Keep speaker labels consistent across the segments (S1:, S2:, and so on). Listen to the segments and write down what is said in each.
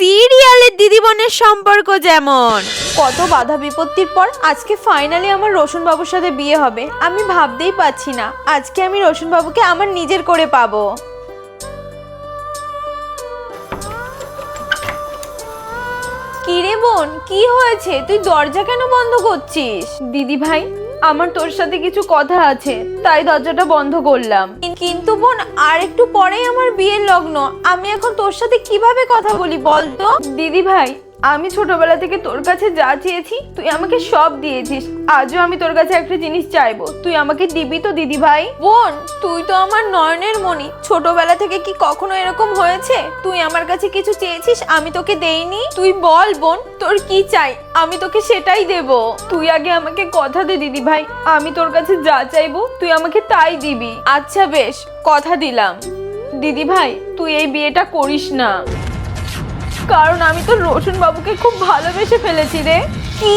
S1: সিরিয়ালের দিদি বোনের সম্পর্ক যেমন।
S2: কত বাধা বিপত্তির পর আজকে ফাইনালি আমার রোশন বাবুর সাথে বিয়ে হবে। আমি ভাবতেই পাচ্ছি না আজকে আমি রোশন বাবুকে আমার নিজের করে পাবো। কিরে বোন কি হয়েছে? তুই দরজা কেন বন্ধ করছিস? দিদি ভাই আমার তোর সাথে কিছু কথা আছে তাই দরজাটা বন্ধ করলাম। কিন্তু বোন আর একটু পরেই আমার বিয়ের লগ্ন। আমি এখন তোর সাথে কীভাবে কথা বলি বলতো? দিদি ভাই আমি ছোটবেলা থেকে তোর কাছে যা চেয়েছি তুই আমাকে সব দিয়েছিস। আজও আমি তোর কাছে একটা জিনিস চাইব। তুই আমাকে দিবি তো দিদি ভাই বোন তুই তো আমার নয়নের মনি ছোটবেলা থেকে কি কখনো এরকম হয়েছে? তুই আমার কাছে কিছু চেয়েছিস আমি তোকে দেইনি? তুই বল বোন তোর কি চাই? আমি তোকে সেটাই দেব। তুই আগে আমাকে কথা দে দিদি ভাই আমি তোর কাছে যা চাইব তুই আমাকে তাই দিবি। আচ্ছা বেশ। কথা দিলাম। দিদি ভাই তুই এই বিয়েটা করিস না। কারণ আমি তো রোশন বাবুকে খুব ভালোবেসে ফেলেছি রে। কি?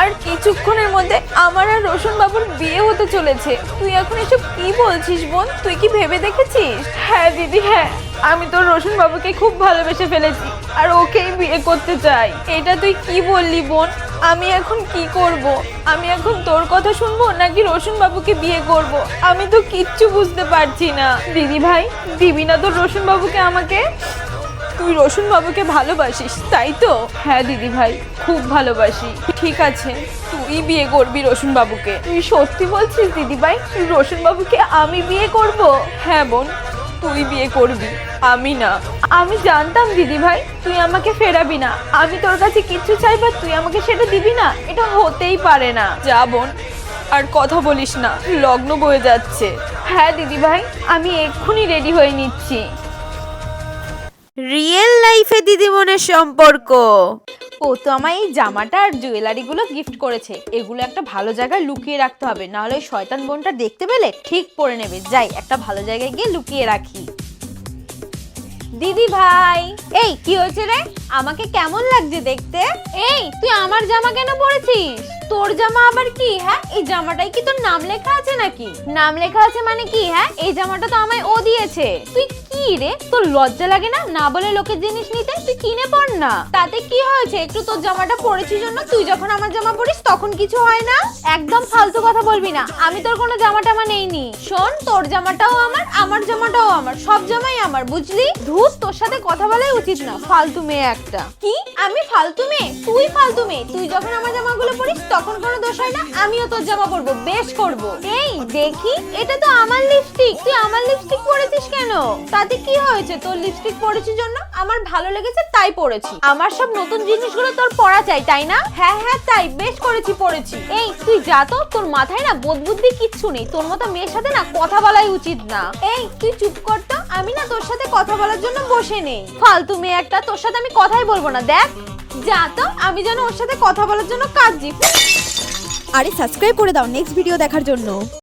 S2: আর কিছুক্ষণের মধ্যে আমার আর রসুন বাবুর বিয়ে হতে চলেছে। তুই এখন এসব কি বলছিস বোন? তুই কি ভেবে দেখেছিস? হ্যাঁ দিদি হ্যাঁ। আমি তো রোশন বাবুকে খুব ভালোবেসে ফেলেছি, আর ওকেই বিয়ে করতে চাই। এটা তুই কি বললি বোন? আমি এখন কি করব? আমি এখন তোর কথা শুনব নাকি রোশন বাবুকে বিয়ে করব? আমি তো কিচ্ছু বুঝতে পারছি না। দিদি ভাই, দিবি না তো রোশন বাবুকে আমাকে? তুই রোশন বাবুকে ভালোবাসিস, তাই তো? হ্যাঁ দিদি ভাই, খুব ভালোবাসি। ঠিক আছে, তুই বিয়ে করবি রোশন বাবুকে তুই সত্যি বলছিস দিদি ভাই রোশন বাবুকে আমি বিয়ে করব? হ্যাঁ বোন তুই বিয়ে করবি? আমি না। আমি জানতাম দিদি ভাই তুই আমাকে ফেরাবি না। আমি তোর কাছে কিচ্ছু চাইবা তুই আমাকে সেটা দিবি না? এটা হতেই পারে না। যা বোন, আর কথা বলিস না। লগ্ন বয়ে যাচ্ছে। হ্যাঁ দিদি ভাই আমি এক্ষুনি রেডি হয়ে নিচ্ছি।
S1: রিয়েল লাইফে দিদি বোনের সম্পর্ক।
S2: ও তো আমায় এই জামাটা আর জুয়েলারিগুলো গিফট করেছে। এগুলো একটা ভালো জায়গায় লুকিয়ে রাখতে হবে। নাহলে ওই শয়তান বোনটা দেখতে পেলে ঠিক পরে নেবে। যাই একটা ভালো জায়গায় গিয়ে লুকিয়ে রাখি। দিদি ভাই! এই কি হয়েছে রে? আমাকে কেমন লাগছে দেখতে? এই তুই আমার জামা কেন পরেছিস? তোর জামা আবার কি হ্যাঁ? এই জামাটাই কি তোর নাম লেখা আছে নাকি? নাম লেখা আছে মানে কি হ্যাঁ? এই জামাটা তো আমায় ও দিয়েছে। তুই রে তোর লজ্জা লাগে না? না বলে লোকের জিনিস নিতে? তুই কিনে পড় না। তাতে কি হয়েছে? একটু তোর জামাটা পরেছিস জন্য? তুই যখন আমার জামা পরিস, তখন কিছু হয় না? একদম ফালতু কথা বলবি না। আমি তোর কোনো জামা টামা নেইনি। শোন, তোর জামাটাও আমার আমার জামাটাও আমার। সব জামাই আমার, বুঝলি? ধুস তোর সাথে কথা বলাই উচিত না। ফালতু মেয়ে একটা। কি? আমি ফালতু মেয়ে? তুই ফালতু মেয়ে। তুই যখন আমার জামাগুলো পরিস, তখন কোনো দোষ হয় না। আমিও তোর জামা পরবো, বেশ করব। এই, দেখি। এটা তো আমার লিপস্টিক তুই আমার লিপস্টিক পরেছিস কেন? তাতে কি হয়েছে? তোর লিপস্টিক পরেছিস জন্য? আমার ভালো লেগেছে, তাই পরেছি। আমার সব নতুন জিনিসগুলো তোর পরা চাই তাই না? হ্যাঁ হ্যাঁ তাই, বেশ করেছি, পরেছি। এই, তুই যা তো, তোর মাথায় না বোধ বুদ্ধি কিচ্ছু নেই। তোর মতো মেয়ের সাথে না কথা বলাই উচিত না। এই, তুই চুপ কর তো, আমি না তোর সাথে কথা বলার জন্য বসে নেই। ফালতু মেয়ে একটা, তোর সাথে আমি কথাই বলব না, দেখ। যা তো, আমি যেন ওর সাথে কথা বলার জন্য কাঁদছি।
S3: আরে সাবস্ক্রাইব করে দাও নেক্সট ভিডিও দেখার জন্য।